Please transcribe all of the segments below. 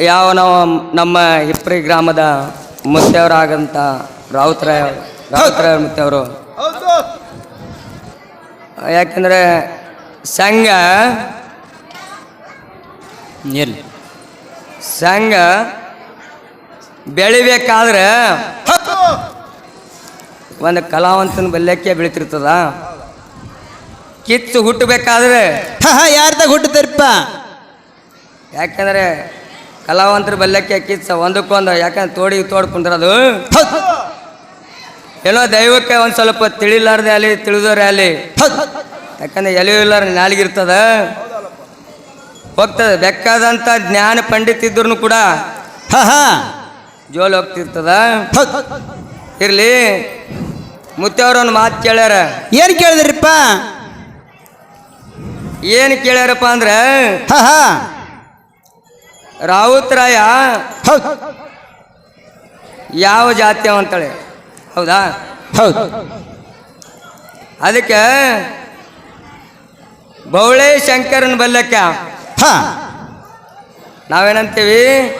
ಯಾವ ನಾವು ನಮ್ಮ ಹಿಪ್ರಿ ಗ್ರಾಮದ ಮುತ್ತೆಯವರಾಗಂತ ರಾವುತರಾಯ ರಾವುತರಾಯ ಮುತ್ತೆಯವರು ಯಾಕಂದ್ರೆ ಸಂಘ ಎಲ್ಲಿ? ಸಂಘ ಬೆಳಿಬೇಕಾದ್ರೆ ಒಂದು ಕಲಾವಂತನ ಬಲ್ಯಕ್ಕೆ ಬೆಳಿತಿರ್ತದ. ಕಿತ್ತು ಹುಟ್ಟಬೇಕಾದ್ರೆ ಯಾರ್ದಾಗ ಹುಟ್ಟುತ್ತಾರಪ್ಪ? ಯಾಕಂದ್ರೆ ಕಲಾವಂತರ ಬಲ್ಯಕ್ಕೆ ಕಿಚ್ಚ ಒಂದಕ್ಕೊಂದು ಯಾಕಂದ್ರೆ ತೋಡಿ ತೋಡ್ ಕುಂದ್ರದು. ಏನೋ ದೈವಕ್ಕೆ ಒಂದು ಸ್ವಲ್ಪ ತಿಳಿಲಾರ್ದೆ ಅಲ್ಲಿ ತಿಳಿದೋರೆ ಅಲ್ಲಿ. ಯಾಕಂದ್ರೆ ಎಲೆಯೂ ಇಲ್ಲಾರ ನಾಲಿಗಿರ್ತದ ಹೋಗ್ತದೆ ಬೇಕಾದಂಥ ಜ್ಞಾನ ಪಂಡಿತ ಇದ್ರು ಕೂಡ ಜೋಲ್ ಹೋಗ್ತಿರ್ತದ. ಇರಲಿ ಮುತ್ತವ್ರೊಂದು ಮಾತು ಕೇಳ್ಯಾರ. ಏನು ಕೇಳಿದ್ರಿಪ್ಪ? ಏನು ಕೇಳ್ಯಾರಪ್ಪ ಅಂದ್ರೆ ಹಾ ಹಾ. ರಾವುತರಾಯ ಹೌದು. ಯಾವ ಜಾತಿ ಅಂತೇಳಿ? ಹೌದಾ? ಹೌದು. ಅದಕ್ಕೆ ಬೌಳೆ ಶಂಕರನ ಬಲ್ಲಕ್ಕ? ಹಾ. ನಾವೇನಂತೀವಿ?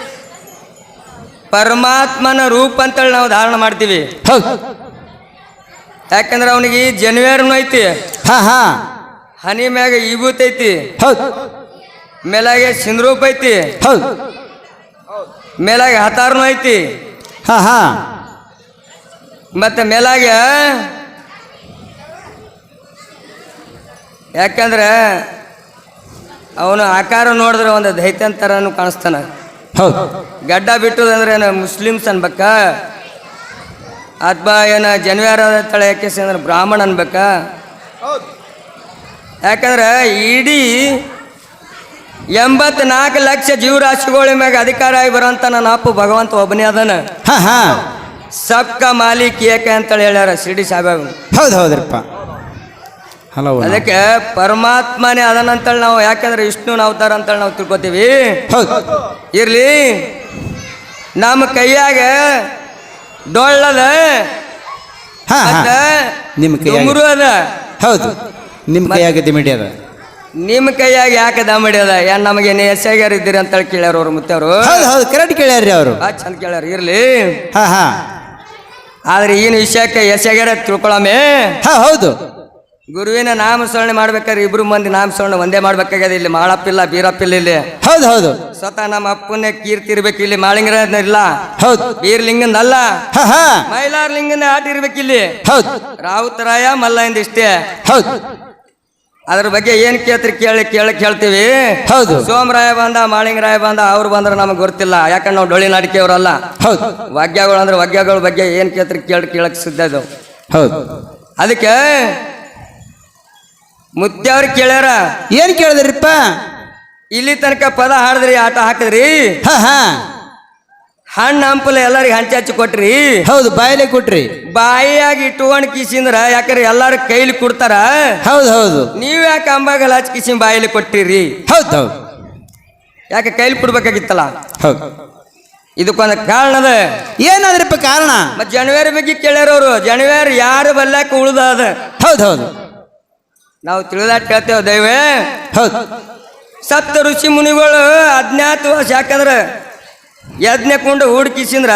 ಪರಮಾತ್ಮನ ರೂಪ ಅಂತೇಳಿ ನಾವು ಧಾರಣ ಮಾಡ್ತೀವಿ. ಹೌದು. ಯಾಕಂದ್ರೆ ಅವನಿಗೆ ಜನ್ವೇರ್ನು ಐತಿ. ಹಾ ಹಾ. ಹನಿ ಮ್ಯಾಗ ಈಗೂತೈತಿ ಹೌದು. ಮೇಲಾಗೆ ಸಿಂದ್ರೂಪ್ ಐತಿ. ಹೌದು. ಮೇಲಾಗೆ ಹತಾರ್ನು ಐತಿ. ಹಾ ಹಾ. ಮತ್ತೆ ಮೇಲಾಗೆ ಯಾಕಂದ್ರೆ ಅವನು ಆಕಾರ ನೋಡಿದ್ರೆ ಒಂದು ದೈತ್ಯನ್ ಥರನು ಕಾಣಿಸ್ತಾನ. ಹೌದು. ಗಡ್ಡ ಬಿಟ್ಟುದಂದ್ರೆ ಏನು ಮುಸ್ಲಿಮ್ಸ್ ಅನ್ಬೇಕ? ಅಥವಾ ಏನ ಜನ್ವಾರ ತಳ ಯಾಕೆಸಿ ಅಂದ್ರೆ ಬ್ರಾಹ್ಮಣ ಅನ್ಬೇಕ? ಯಾಕಂದ್ರೆ ಇಡೀ ಎಂಬತ್ನಾಲ್ಕು ಲಕ್ಷ ಜೀವರಾಶಿಗಳ ಮ್ಯಾಗ ಅಧಿಕಾರ ಆಗಿ ಬರೋಂತ ನನ್ನ ಅಪ್ಪು ಭಗವಂತ ಒಬ್ಬನೇ ಅದನ. ಹಾ ಹಾ. ಸಬ್ಕ ಮಾಲಿಕ್ ಏಕೆ ಅಂತೇಳಿ ಹೇಳ್ಯಾರ ಶಿರ್ಡಿ ಸಾಹೇಬ್ ಹೌದು ಹೌದ್ರಪ್ಪ. ಹಲೋ ಅದಕ್ಕೆ ಪರಮಾತ್ಮನೇ ಅದನಂತೇಳಿ ನಾವು ಯಾಕಂದ್ರೆ ವಿಷ್ಣುನ ಅವತಾರ ಅಂತೇಳಿ ನಾವು ತಿಳ್ಕೊತೀವಿ. ಹೌದು. ಇರ್ಲಿ ನಮ್ಮ ಕೈಯಾಗ ಡೊಳ್ಳದ ನಿಮ್ಮ ಕೈ ಅದ. ಹೌದು. ನಿಮ್ಮ ಕೈಯಾಗ ದಿಮಿಡಿ ಅದ. ನಿಮ್ಮ ಕೈಯಾಗ ಯಾಕೆ ದಮ್ ಹಿಡಿಯೋದ? ಏನ್ ನಮಗೆ ಎಸ್ಸಾಗ್ಯಾರ ಇದ್ದೀರಿ ಅಂತೇಳಿ ಕೇಳ್ಯಾರ ಅವ್ರು ಅವರು ಹೌದು ಹೌದು ಕರೆಕ್ಟ್ ಕೇಳ್ಯಾರ್ರಿ ಅವರು. ಆ ಚಂದ ಕೇಳ್ಯಾರ ಇರ್ಲಿ. ಹಾ ಹಾ. ಆದ್ರೆ ಏನು ವಿಷಯಕ್ಕೆ ಎಸ್ಸಾಗ್ಯಾರ ತಿಳ್ಕೊಳಮೆ? ಹಾ ಹೌದು. ಗುರುವಿನ ನಾಮಸ್ಮರಣೆ ಮಾಡ್ಬೇಕಾದ್ರೆ ಇಬ್ರು ಮಂದಿ ನಾಮಸ್ಮರಣೆ ಒಂದೇ ಮಾಡ್ಬೇಕಾಗ್ಯದ ಇಲ್ಲಿ ಮಾಳಪ್ಪಿಲ್ಲ ಬೀರಪ್ಪಿಲ್ಲ ಇಲ್ಲಿ. ಹೌದು ಹೌದು. ಸ್ವತಃ ನಮ್ಮ ಅಪ್ಪನೇ ಕೀರ್ತಿ ಇರ್ಬೇಕು ಇಲ್ಲಿ ಮಾಳಿಂಗರ ಇಲ್ಲ ಹೌದು. ಬೀರ್ಲಿಂಗನ್ ಅಲ್ಲ ಮೈಲಾರ್ ಲಿಂಗನ ಆಟ ಇರ್ಬೇಕಿಲ್ಲಿ? ಹೌದು. ರಾವುತರಾಯ ಮಲ್ಲ ಎಂದಿಷ್ಟೇ ಇಷ್ಟೇ ಹೌದು. ಅದ್ರ ಬಗ್ಗೆ ಏನ್ ಕೇಳ್ತೀರಿ? ಕೇಳಿ ಕೇಳಿ ಕೇಳ್ತೀವಿ. ಹೌದು. ಸೋಮರಾಯ ಬಂದ ಮಾಳಿಂಗರಾಯ ಬಂದ ಅವ್ರು ಬಂದ್ರೆ ನಮಗೆ ಗೊತ್ತಿಲ್ಲ. ಯಾಕಂದ್ರೆ ನಾವು ಡೊಳ್ಳಿ ನಾಟಿಕೆಯವರಲ್ಲ. ಹೌದು. ವಾಗ್ಯಗಳು ಅಂದ್ರೆ ವಾಗ್ಯಗಳ ಬಗ್ಗೆ ಏನ್ ಕೇಳ್ತೀರಿ? ಕೇಳಿ ಕೇಳಕ್ ಸಿದ್ಧ ಇದಾವೆ. ಹೌದು. ಅದಕ್ಕೆ ಮುತ್ತೆಯವ್ರು ಕೇಳ್ಯಾರ ಏನ್ ಕೇಳಿದ್ರಿಪ್ಪ? ಇಲ್ಲಿ ತನಕ ಪದ ಹಾಡಿದ್ರಿ ಆಟ ಹಾಕಿದ್ರಿ. ಹಾ ಹಾ. ಹಣ್ಣು ಹಂಪಲ ಎಲ್ಲರಿಗೆ ಹಂಚಿ ಹಚ್ಚಿ ಕೊಟ್ರಿ. ಹೌದು ಬಾಯಲೆ ಕೊಟ್ರಿ. ಬಾಯಿಯಾಗಿ ಇಟ್ಟುಕೊಂಡು ಕಿಸಿಂದ್ರ ಯಾಕಂದ್ರೆ ಎಲ್ಲಾರು ಕೈಲಿ ಕೊಡ್ತಾರ? ಹೌದು ಹೌದು. ನೀವ್ ಯಾಕೆ ಅಂಬಾಗಲ್ ಹಚ್ಚಿ ಕಿಸಿ ಬಾಯಲ್ಲಿ ಕೊಟ್ಟಿರಿ? ಹೌದು ಹೌದು. ಯಾಕೆ ಕೈಲಿ ಕೊಡ್ಬೇಕಾಗಿತ್ತಲ್ಲ? ಹೌದು. ಇದಕ್ಕೊಂದು ಕಾರಣ ಅದ. ಏನಾದ್ರಪ್ಪ ಕಾರಣ? ಮತ್ ಜನವರಿ ಬಗ್ಗೆ ಕೇಳ್ಯಾರವ್ರು. ಜನವರಿ ಯಾರು ಬಲ್ಲಾಕ ಉಳ್ದ ಅದ ಹೌದು ಹೌದು. ನಾವು ತಿಳಿದಾಟ ಕೇಳ್ತೇವೆ ದೈವೇ. ಹೌದು. ಸಪ್ತ ಋಷಿ ಮುನಿಗಳು ಅಜ್ಞಾತವಾಸ ಯಾಕಂದ್ರ ಯಜ್ಞ ಕುಂಡ ಹೂಡ್ಕಿಸಿಂದ್ರ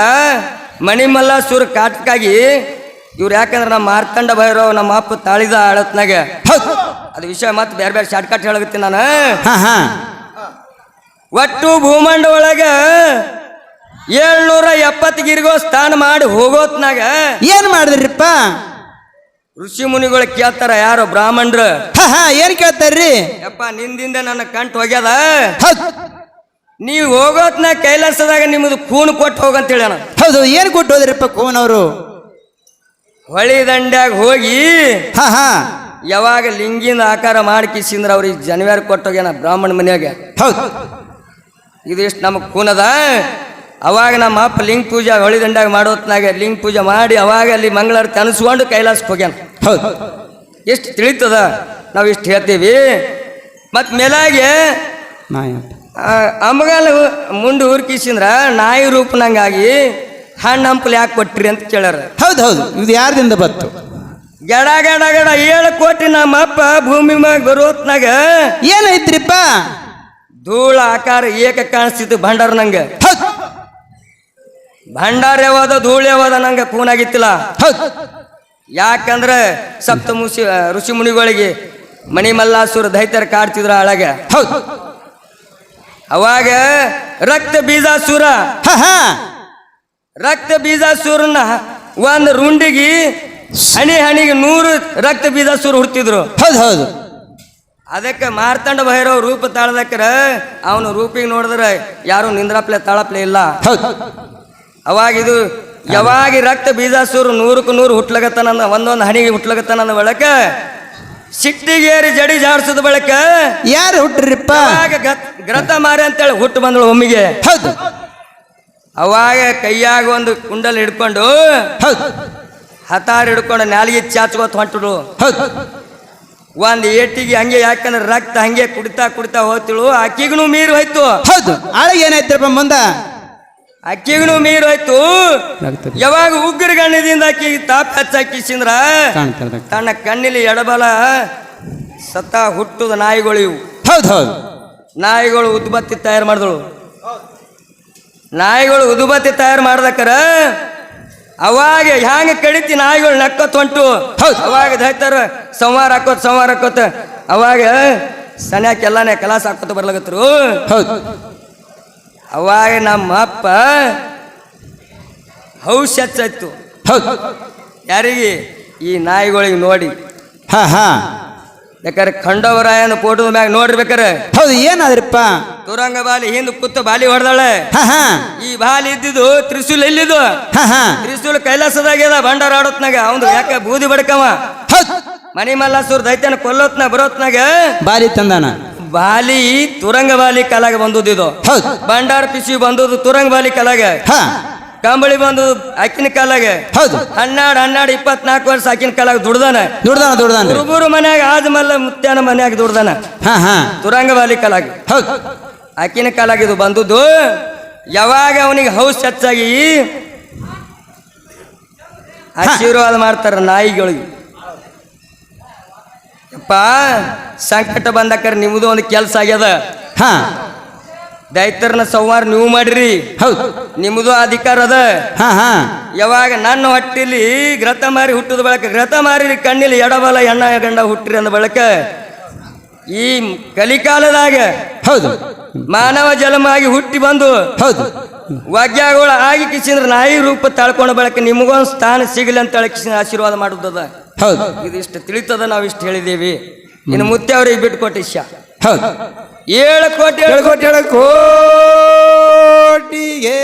ಮಣಿಮಲ್ಲ ಸುರ ಕಾಟಕ್ಕಾಗಿ ಇವ್ರು ಯಾಕಂದ್ರೆ ನಮ್ಮ ಮಾರ್ತಂಡ ಭೈರವ್ ನಮ್ಮ ಅಪ್ಪ ತಾಳಿದ ಆಳತ್ನಾಗ. ಅದು ವಿಷಯ ಮತ್ತೆ ಬೇರೆ ಬೇರೆ ಶಾರ್ಟ್ ಕಟ್ ಹೇಳಕತ್ತೀನಿ ನಾನು. ಹಾ ಹಾ. ಒಟ್ಟು ಭೂಮಂಡ ಒಳಗ ಏಳ್ನೂರ ಎಪ್ಪತ್ತು ಗಿರಿಗೋ ಸ್ಥಾನ ಮಾಡಿ ಹೋಗೋತ್ನಾಗ ಏನ್ ಮಾಡಿದ್ರಿಪ್ಪ? ಋಷಿ ಮುನಿಗಳು ಕೇಳ್ತಾರ ಯಾರು ಬ್ರಾಹ್ಮಣರು? ಹಾ ಹಾ ಏನ್ ಕೇಳ್ತಾರ್ರಿ? ಯಪ್ಪ ನಿಂದಿಂದ ನನ್ನ ಕಂಟ್ ಹೋಗ್ಯದ. ನೀವು ಹೋಗೋತ್ನ ಕೈಲಾಸದಾಗ ನಿಮ್ಮದು ಖೂನ್ ಕೊಟ್ಟು ಹೋಗಂತ ಹೇಳ್ಯಾನ ಹೌದು ಏನ್ ಕೊಟ್ಟು ಹೋದ್ರಿಪ್ಪ ಕೋನ್ ಅವರು? ಹೊಳಿ ದಂಡ್ಯಾಗ ಹೋಗಿ ಹಾ ಹಾ. ಯಾವಾಗ ಲಿಂಗಿನ ಆಕಾರ ಮಾಡಿ ಕಿಸಿಂದ್ರ ಅವ್ರಿಗೆ ಕೊಟ್ಟು ಕೊಟ್ಟೋಗ್ಯಾನ ಬ್ರಾಹ್ಮಣ ಮನೆಯಾಗ. ಹೌದು. ಇದು ಇಷ್ಟು ನಮಗೆ ಕೂನದ ಅವಾಗ ನಮ್ಮ ಅಪ್ಪ ಲಿಂಗ ಪೂಜೆ ಹೊಳಿ ದಂಡ್ಯಾಗ ಮಾಡೋತ್ನಾಗ ಲಿಂಗ ಪೂಜೆ ಮಾಡಿ ಅವಾಗ ಅಲ್ಲಿ ಮಂಗಳಾರತಿ ಅನಿಸ್ಕೊಂಡು ಕೈಲಾಸಕ್ಕೆ ಹೋಗ್ಯಾನ. ಹೌದು. ಎಷ್ಟು ತಿಳಿತದ? ನಾವು ಇಷ್ಟು ಹೇಳ್ತೀವಿ. ಮತ್ತು ಮೇಲಾಗೆ ನಾಯಪ್ಪ ಅಮ್ಮಗಾಲ ಮುಂದೆ ಊರ್ಕಿಸಿದ್ರ ನಾಯಿ ರೂಪನಂಗಾಗಿ ಹಣ್ಣು ಹಂಪಲು ಯಾಕೆ ಕೊಟ್ರಿ ಅಂತ ಕೇಳ್ಯಾರ ಹೌದು ಹೌದು. ಇದು ಯಾರ್ದಿಂದ ಬಂತು? ಗಡ ಗಡ ಗಡ ಏಳು ಕೋಟಿ ನಮ್ಮ ಅಪ್ಪ ಭೂಮಿ ಮ್ಯಾಗ ಬರೋತ್ನಾಗ ಏನೈತ್ರಿಪ್ಪ ಧೂಳ ಆಕಾರ ಏಕ ಕಾಣಿಸ್ತಿತ್ತು ಭಂಡಾರ ನಂಗೆ. ಭಂಡಾರ ಯಾವಾದ ಧೂಳು ಯಾವಾದ ನಂಗೆ ಕೂನಾಗಿತ್ತಿಲ್ಲ ಹೌದು. ಯಾಕಂದ್ರೆ ಸಪ್ತ ಮುಸಿ ಋಷಿ ಮುನಿಗಳಿಗೆ ಮಣಿಮಲ್ಲಾಸುರ ದೈತ್ಯರ ಕಾಡ್ತಿದ್ರ ಅಳಗ ಹೌದು. ಅವಾಗ ರಕ್ತ ಬೀಜಾಸುರ. ಸುರ ರಕ್ತ ಬೀಜಾಸುರನ ಒಂದು ರುಂಡಿಗೆ ಹಣಿ ಹಣಿಗೆ ನೂರು ರಕ್ತ ಬೀಜಾಸುರ ಹುಡ್ತಿದ್ರು ಹೌದು ಹೌದು. ಅದಕ್ಕೆ ಮಾರ್ತಂಡ ಭೈರವ್ ರೂಪ ತಾಳದಕ್ಕೆ ಅವನು ರೂಪಿಗೆ ನೋಡಿದ್ರೆ ಯಾರು ನಿಂದ್ರಪ್ಲೆ ತಾಳಪ್ಲೆ ಇಲ್ಲ. ಹೌದು. ಅವಾಗ ಇದು ಯಾವಾಗ ರಕ್ತ ರಕ್ತ ಬೀಜಾಸುರು ನೂರಕ್ಕೆ ನೂರು ಹುಟ್ಲಗತ್ತಾನ ಒಂದೊಂದು ಹಣಿಗೆ ಹುಟ್ಲಗತ್ತಾನ ಬಳಕ ಸಿಟ್ಟಿಗೇರಿ ಜಡಿ ಜಾಡ್ಸದ ಬಳಕ ಯಾರು ಹುಟ್ಟ್ರಿಪ್ಪ ಗ್ರತ ಮಾರಿ ಅಂತೇಳಿ ಹುಟ್ಟು ಬಂದಳು ಒಮ್ಮಿಗೆ. ಹೌದು. ಅವಾಗ ಕೈಯಾಗ ಒಂದು ಕುಂಡಲ್ ಹಿಡ್ಕೊಂಡು ಹೌದು. ಹತಾರ ಹಿಡ್ಕೊಂಡು ನಾಲಿಗೆ ಚಾಚ್ಕೋತ ಹೊಂಟಳು ಹೌದು. ಒಂದ್ ಏಟಿಗೆ ಹಂಗೆ ಯಾಕಂದ್ರೆ ರಕ್ತ ಹಂಗೆ ಕುಡಿತಾ ಕುಡಿತಾ ಹೋಗ್ತಿಳು ಆಕಿಗೂ ಮೀರು ಹೋಯ್ತು. ಹೌದು. ಆಳಿಗೆ ಏನಾಯ್ತಪ್ಪ ಮುಂದ? ಅಕ್ಕಿಗೂ ಮೀರು ಹೋಯ್ತು. ಯಾವಾಗ ಉಗ್ರ ಗಣ್ಣದಿಂದ ಆಕಿ ತಾಪ ಹಚ್ಚಾಕಿಸಿಂದ್ರ ತನ್ನ ಕಣ್ಣಿಲಿ ಎಡಬಲ ಸತ್ತ ಹುಟ್ಟುದ ನಾಯಿಗಳಿವು ಇವು. ಹೌದು ಹೌದು. ನಾಯಿಗಳು ಉದ್ಬತ್ತಿ ತಯಾರು ಮಾಡಿದಳು. ನಾಯಿಗಳು ಉದ್ಬತ್ತಿ ತಯಾರು ಮಾಡ್ದಕ್ಕರ ಅವಾಗ ಹ್ಯಾಂಗ ಕಡಿತಿ ನಾಯಿಗಳು ನಕ್ಕತ್ ಹೊಂಟು? ಹೌದು. ಅವಾಗ ದೈತಾರ ಸಂವಾರ ಹಾಕೋತ್ ಸಂವಾರ ಹಾಕೋತ. ಅವಾಗ ಸನ್ಯಾಕೆಲ್ಲಾನೇ ಕಲಾಸ ಹಾಕೋತ ಬರ್ಲಾಗತ್ರು ಹೌದು. ಅವಾಗ ನಮ್ಮ ಅಪ್ಪ ಹೌಸ್ ಹೆಚ್ಚಾಯ್ತು ಹೌದು. ಯಾರಿಗೆ? ಈ ನಾಯಿಗಳಿಗೆ ನೋಡಿ. ಹಾ ಹಾ. ಬೇಕಾರೆ ಖಂಡವರಾಯನ ಫೋಟೋದ ಮ್ಯಾಗ ನೋಡ್ರಿ ಹೌದು ಏನಾದ್ರಿಪ್ಪ? ತುರಂಗ ಬಾಲಿ ಹಿಂದ್ ಕುತ್ತ ಬಾಲಿ ಹೊಡೆದಾಳೆ. ಈ ಬಾಲಿ ಇದ್ದಿದ್ದು ತ್ರಿಶೂಲ್ ಇಲ್ಲಿದ್ದು ತ್ರಿಶೂಲ್ ಕೈಲಾಸದಾಗ್ಯದ ಭಂಡಾರ ಆಡೋತ್ನಾಗ. ಅವ್ನು ಯಾಕೆ ಬೂದಿ ಬಡ್ಕವ? ಮನಿ ಮಲ್ಲಾಸೂರ್ ದೈತ್ಯನ ಕೊಲ್ಲೋತ್ನ ಬರೋತ್ನಾಗ ಬಾಲಿ ತಂದಾನ. ಬಾಲಿ ತುರಂಗ ಬಾಲಿ ಕಲಾಗ ಬಂದದ್ದು ಹೌದು. ಭಂಡಾರ ಪಿಸಿ ಬಂದದ್ದು ತುರಂಗ ಬಾಲಿ ಕಲಾಗ. ಹಾ. ಕಂಬಳಿ ಬಂದು ಅಕ್ಕಿನ ಕಾಲಾಗ. ಹೌದು. ಹನ್ನೆರಡು ಹನ್ನೆರಡು ಇಪ್ಪತ್ನಾಲ್ಕು ವರ್ಷ ಅಕ್ಕಿನ ಕಾಲಾಗ ದುಡ್ದಾನ. ದುಡ್ದಾನ ದುಡ್ದಾನ ಹುಡುಗರು ಮನ್ಯಾಗ ಆದ್ಮೇಲೆ ಮುತ್ತ್ಯಾನ ಮುತ್ಯಾನ ಮನ್ಯಾಗ ದುಡ್ದಾನ. ಹಾ ಹಾ. ತುರಂಗ ಬಾಲಿ ಕಲಾಗ. ಹೌದು. ಆಕಿನ ಕಾಲಾಗ ಇದು ಬಂದದ್ದು ಯಾವಾಗ ಅವನಿಗೆ ಹೌಸ್ ಹೆಚ್ಚಾಗಿ ಆಶೀರ್ವಾದ ಮಾಡ್ತಾರ ನಾಯಿಗಳಿಗೆ. ಯಪ್ಪ ಸಂಕಟ ಬಂದಕ್ಕರ ನಿಮ್ಮದು ಒಂದು ಕೆಲಸ ಆಗ್ಯದ. ಹಾ. ದೈತರನ ಸಂವಾರ ನೀವು ಮಾಡಿರಿ. ಹೌದು. ನಿಮ್ಮದು ಅಧಿಕಾರ ಅದ. ಹಾ ಹಾ. ಯಾವಾಗ ನನ್ನ ಹೊಟ್ಟಿಲಿ ಗ್ರತ ಮಾರಿ ಹುಟ್ಟಿದ ಬಳಕ ಗ್ರತ ಮಾರಿ ಕಣ್ಣಿಲಿ ಎಡಬಲ ಎಣ್ಣ ಗಂಡ ಹುಟ್ಟ್ರಿ ಅಂದ ಬಳಕ ಈ ಕಲಿಕಾಲದಾಗ ಹೌದು. ಮಾನವ ಜಲಮಾಗಿ ಹುಟ್ಟಿ ಬಂದು ಹೌದು. ವಾಗ್ಯಗಳು ಆಗಿ ಕಿಸಿಂದ್ರ ನಾಯಿ ರೂಪ ತಳ್ಕೊಂಡ ಬಳಕ ನಿಮಗೊಂದು ಸ್ಥಾನ ಸಿಗಲಿ ಅಂತ ಕಿಸಿನ ಆಶೀರ್ವಾದ ಮಾಡುದದ. ಹೌದು. ಇದಿಷ್ಟು ತಿಳಿತದ ನಾವು ಇಷ್ಟು ಹೇಳಿದ್ದೀವಿ ಇನ್ನು ಮುತ್ತೆ ಅವ್ರಿಗೆ ಬಿಟ್ಟು ಕೊಟ್ಟಿಶ್ಯ ಹೌದು. ಏಳು ಕೋಟಿ ಏಳು ಕೋಟಿ ಕೋಟಿಗೆ